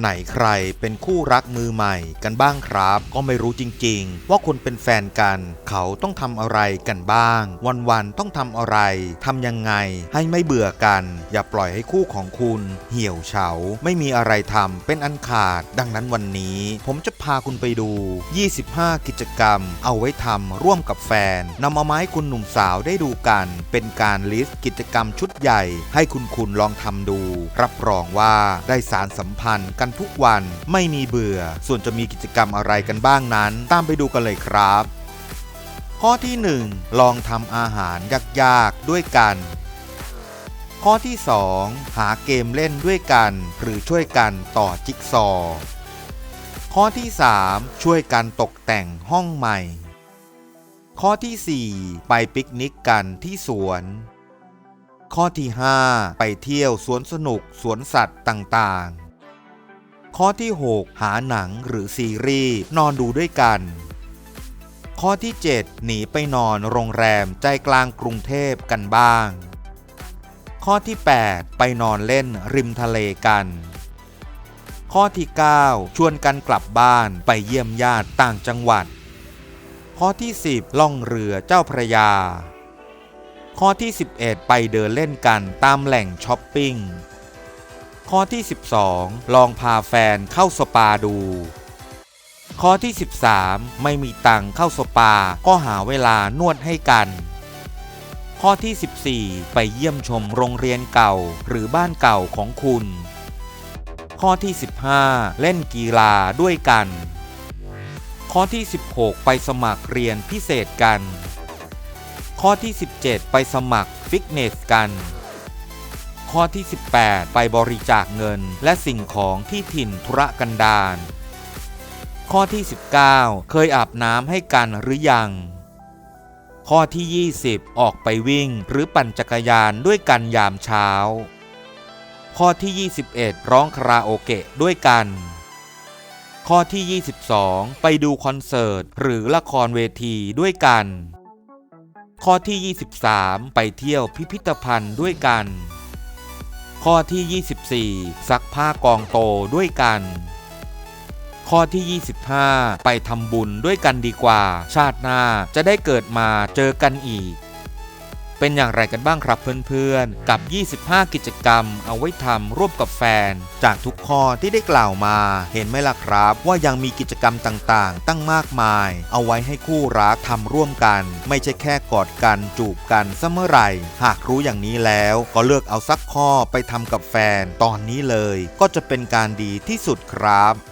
ไหนใครเป็นคู่รักมือใหม่กันบ้างครับ ก็ไม่รู้จริง ๆ ว่าคนเป็นแฟนกัน เขาต้องทำอะไรกันบ้าง วันๆต้องทำอะไรทำยังไงให้ไม่เบื่อกัน อย่าปล่อยให้คู่ของคุณ เหี่ยวเฉา ไม่มีอะไรทำเป็นอันขาด ดังนั้นวันนี้ ผมจะ พาคุณไปดู 25 กิจกรรม เอาไว้ทำร่วมกับแฟนนำเอามาให้คุณหนุ่มสาวได้ดูกัน เป็นการลิสต์กิจกรรมชุดใหญ่ ให้คุณคุณลองทำดู รับรองว่าได้สารสัมพันธ์กันทุกวันไม่มีเบื่อ ส่วนจะมีกิจกรรมอะไรกันบ้างนั้น ตามไปดูกันเลยครับ ข้อที่ 1 ลองทำอาหารยากๆด้วยกันข้อที่ 2 หาเกมเล่นด้วยกัน หรือช่วยกันต่อจิ๊กซอ ข้อที่ 3 ช่วยกันตกแต่งห้องใหม่ ข้อที่ 4 ไปปิกนิกกันที่สวน ข้อที่ 5 ไปเที่ยวสวนสนุกสวนสัตว์ต่างๆ ข้อที่ 6 หาหนังหรือซีรีส์นอนดูด้วยกัน ข้อที่ 7 หนีไปนอนโรงแรมใจกลางกรุงเทพกันบ้าง ข้อที่ 8 ไปนอนเล่นริมทะเลกัน ข้อที่ 9 ชวนกันกลับบ้านไปเยี่ยมญาติต่างจังหวัด ข้อที่ 10 ล่องเรือเจ้าพระยา ข้อที่ 11 ไปเดินเล่นกันตามแหล่งช้อปปิ้ง ข้อที่ 12 ลองพาแฟนเข้าสปาดู ข้อที่ 13 ไม่มีตังเข้าสปาก็หาเวลานวดให้กันข้อที่ 14 ไปเยี่ยมชมโรงเรียนเก่าหรือบ้านเก่าของคุณ ข้อที่ 15 เล่นกีฬาด้วยกัน ข้อที่ 16 ไปสมัครเรียนพิเศษกัน ข้อที่ 17 ไปสมัครฟิตเนสกัน ข้อที่ 18 ไปบริจาคเงินและสิ่งของที่ถิ่นธุรกันดารข้อที่ 19 เคยอาบน้ำให้กันหรือยัง ข้อที่ 20 ออกไปวิ่งหรือปั่นจักรยานด้วยกันยามเช้า ข้อที่ 21 ร้องคาราโอเกะด้วยกัน ข้อที่ 22 ไปดูคอนเสิร์ต หรือละครเวทีด้วยกัน ข้อที่ 23 ไปเที่ยวพิพิธภัณฑ์ด้วยกัน ข้อที่ 24 ซักผ้ากองโตด้วยกัน ข้อที่ 25 ไปทำบุญด้วยกันดีกว่า ชาติหน้าจะได้เกิดมาเจอกันอีก เป็นอย่างไรกันบ้างครับเพื่อนๆ กับ 25 กิจกรรม เอาไว้ทำร่วมกับแฟน จากทุกข้อที่ได้กล่าวมา เห็นไหมล่ะครับ ว่ายังมีกิจกรรมต่างๆ ตั้งมากมาย เอาไว้ให้คู่รักทำร่วมกัน ไม่ใช่แค่กอดกันจูบกันเสมอไหร่ หากรู้อย่างนี้แล้วก็เลือกเอาสักข้อไปทำกับแฟนตอนนี้เลย ก็จะเป็นการดีที่สุดครับ